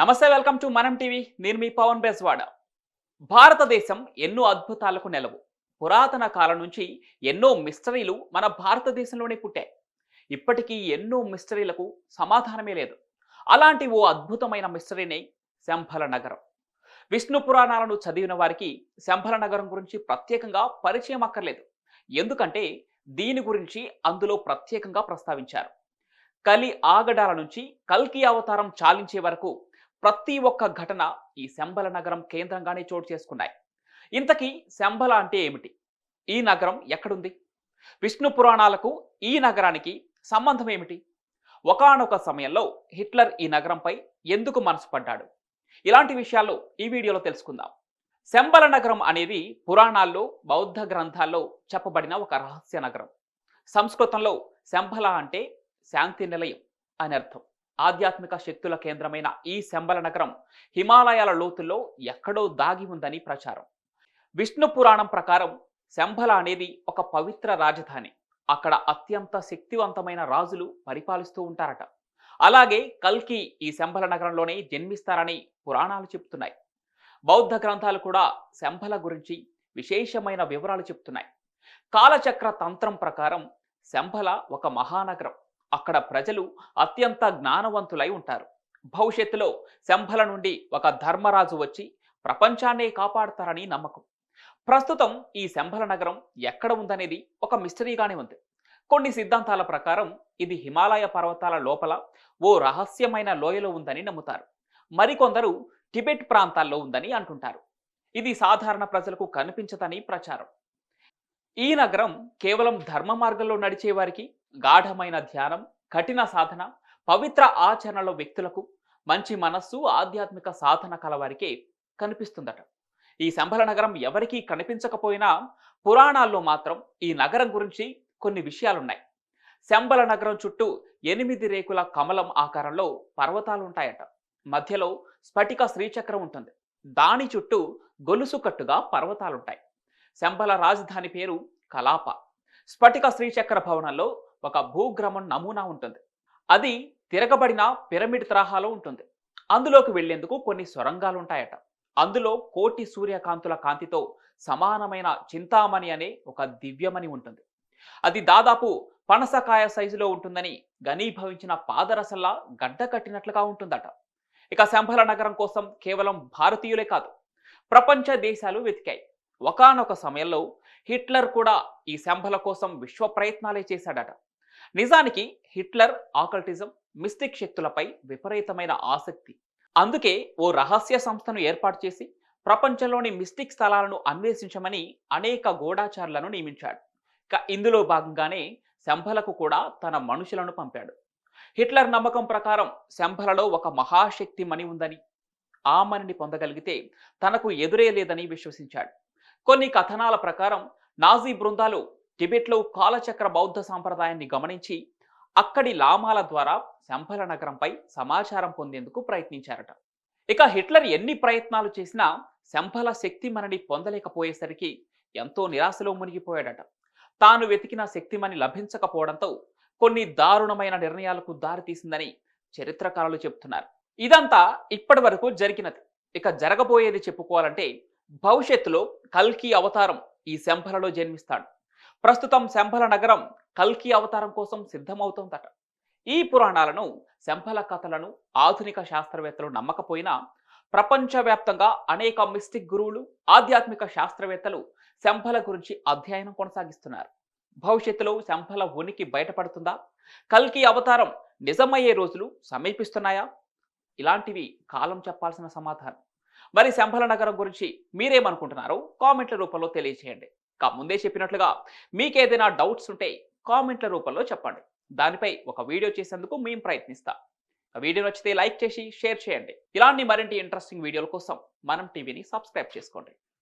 నమస్తే welcome to మనం TV. నేను మీ పవన్ బెస్వాడ భారతదేశం ఎన్నో అద్భుతాలకు నెలవు. పురాతన కాలం నుంచి ఎన్నో మిస్టరీలు మన భారతదేశంలోనే పుట్టాయి. ఇప్పటికీ ఎన్నో మిస్టరీలకు సమాధానమే లేదు. అలాంటి ఓ అద్భుతమైన మిస్టరీనే శంభల నగరం. విష్ణు పురాణాలను చదివిన వారికి శంభల నగరం గురించి ప్రత్యేకంగా పరిచయం అక్కర్లేదు. ఎందుకంటే దీని గురించి అందులో ప్రత్యేకంగా ప్రస్తావించారు. కలి ఆగడాల నుంచి కల్కి అవతారం చాలించే వరకు ప్రతి ఒక్క ఘటన ఈ శంబల నగరం కేంద్రంగానే చోటు చేసుకున్నాయి. ఇంతకీ శంబల అంటే ఏమిటి? ఈ నగరం ఎక్కడుంది? విష్ణు పురాణాలకు ఈ నగరానికి సంబంధం ఏమిటి? ఒకానొక సమయంలో హిట్లర్ ఈ నగరంపై ఎందుకు మనసు పడ్డాడు? ఇలాంటి విషయాలు ఈ వీడియోలో తెలుసుకుందాం. శంబల నగరం అనేది పురాణాల్లో బౌద్ధ గ్రంథాల్లో చెప్పబడిన ఒక రహస్య నగరం. సంస్కృతంలో శంబల అంటే శాంతి నిలయం అని అర్థం. ఆధ్యాత్మిక శక్తుల కేంద్రమైన ఈ శంబల నగరం హిమాలయాల లోతుల్లో ఎక్కడో దాగి ఉందని ప్రచారం. విష్ణు పురాణం ప్రకారం శంబల అనేది ఒక పవిత్ర రాజధాని. అక్కడ అత్యంత శక్తివంతమైన రాజులు పరిపాలిస్తూ ఉంటారట. అలాగే కల్కి ఈ శంబల నగరంలోనే జన్మిస్తారని పురాణాలు చెప్తున్నాయి బౌద్ధ గ్రంథాలు కూడా శంబల గురించి విశేషమైన వివరాలు చెప్తున్నాయి కాలచక్ర తంత్రం ప్రకారం శంబల ఒక మహానగరం. అక్కడ ప్రజలు అత్యంత జ్ఞానవంతులై ఉంటారు. భవిష్యత్తులో శంభల నుండి ఒక ధర్మరాజు వచ్చి ప్రపంచాన్నే కాపాడతారని నమ్మకం. ప్రస్తుతం ఈ శంభల నగరం ఎక్కడ ఉందనేది ఒక మిస్టరీగానే ఉంది. కొన్ని సిద్ధాంతాల ప్రకారం ఇది హిమాలయ పర్వతాల లోపల ఓ రహస్యమైన లోయలో ఉందని నమ్ముతారు. మరికొందరు టిబెట్ ప్రాంతాల్లో ఉందని అంటుంటారు. ఇది సాధారణ ప్రజలకు కనిపించదని ప్రచారం. ఈ నగరం కేవలం ధర్మ మార్గంలో నడిచే వారికి గాఢమైన ధ్యానం కఠిన సాధన పవిత్ర ఆచరణలో వ్యక్తులకు మంచి మనస్సు ఆధ్యాత్మిక సాధన కలవారికే కనిపిస్తుందట. ఈ శంభల నగరం ఎవరికీ కనిపించకపోయినా పురాణాల్లో మాత్రం ఈ నగరం గురించి కొన్ని విషయాలున్నాయి. శంబల నగరం చుట్టూ ఎనిమిది రేకుల కమలం ఆకారంలో పర్వతాలు ఉంటాయట మధ్యలో స్ఫటిక శ్రీచక్రం ఉంటుంది. దాని చుట్టూ గొలుసుకట్టుగా పర్వతాలుంటాయి. శంబల రాజధాని పేరు కలాప. స్ఫటిక శ్రీచక్ర భవనంలో ఒక భూగ్రమం నమూనా ఉంటుంది. అది తిరగబడిన పిరమిడ్ తరహాలో ఉంటుంది. అందులోకి వెళ్ళేందుకు కొన్ని సొరంగాలు ఉంటాయట. అందులో కోటి సూర్యకాంతుల కాంతితో సమానమైన చింతామణి అనే ఒక దివ్యమణి ఉంటుంది. అది దాదాపు పనసకాయ సైజులో ఉంటుందని ఘనీభవించిన పాదరసల్లా గడ్డ కట్టినట్లుగా ఉంటుందట. ఇక శంభల నగరం కోసం కేవలం భారతీయులే కాదు ప్రపంచ దేశాలు వెతికాయి. ఒకానొక సమయంలో హిట్లర్ కూడా ఈ శంభల కోసం విశ్వ ప్రయత్నాలే చేశాడట. నిజానికి హిట్లర్ ఆకల్టిజం మిస్టిక్ శక్తులపై విపరీతమైన ఆసక్తి. అందుకే ఓ రహస్య సంస్థను ఏర్పాటు చేసి ప్రపంచంలోని మిస్టిక్ స్థలాలను అన్వేషించమని అనేక గూఢాచారులను నియమించాడు. ఇక ఇందులో భాగంగానే శంభలకు కూడా తన మనుషులను పంపాడు. హిట్లర్ నమ్మకం ప్రకారం శంభలలో ఒక మహాశక్తి మణి ఉందని ఆ మణిని పొందగలిగితే తనకు ఎదురే లేదని విశ్వసించాడు. కొన్ని కథనాల ప్రకారం నాజీ బృందాలు టిబెట్లో కాలచక్ర బౌద్ధ సాంప్రదాయాన్ని గమనించి అక్కడి లామాల ద్వారా శంఫల నగరంపై సమాచారం పొందేందుకు ప్రయత్నించారట. ఇక హిట్లర్ ఎన్ని ప్రయత్నాలు చేసినా శంఫల శక్తి మనని పొందలేకపోయేసరికి ఎంతో నిరాశలో మునిగిపోయాడట. తాను వెతికిన శక్తిమని లభించకపోవడంతో కొన్ని దారుణమైన నిర్ణయాలకు దారితీసిందని చరిత్రకారులు చెబుతున్నారు. ఇదంతా ఇప్పటి వరకు జరిగినది. ఇక జరగబోయేది చెప్పుకోవాలంటే భవిష్యత్తులో కల్కి అవతారం ఈ శంఫలలో జన్మిస్తాడు. ప్రస్తుతం శంభల నగరం కల్కి అవతారం కోసం సిద్ధమవుతోందట. ఈ పురాణాలను శంభల కథలను ఆధునిక శాస్త్రవేత్తలు నమ్మకపోయినా ప్రపంచవ్యాప్తంగా అనేక మిస్టిక్ గురువులు ఆధ్యాత్మిక శాస్త్రవేత్తలు శంభల గురించి అధ్యయనం కొనసాగిస్తున్నారు. భవిష్యత్తులో శంభల ఉనికి బయటపడుతుందా? కల్కి అవతారం నిజమయ్యే రోజులు సమీపిస్తున్నాయా? ఇలాంటివి కాలం చెప్పాల్సిన సమాధానం. మరి శంభల నగరం గురించి మీరేమనుకుంటున్నారో కామెంట్ల రూపంలో తెలియజేయండి ముందే చెప్పినట్లుగా మీకేదైనా డౌట్స్ ఉంటే కామెంట్ల రూపంలో చెప్పండి. దానిపై ఒక వీడియో చేసేందుకు మేము ప్రయత్నిస్తాం. వీడియో నచ్చితే లైక్ చేసి షేర్ చేయండి. ఇలాంటి మరింటి ఇంట్రెస్టింగ్ వీడియోల కోసం మనం టీవీని సబ్స్క్రైబ్ చేసుకోండి.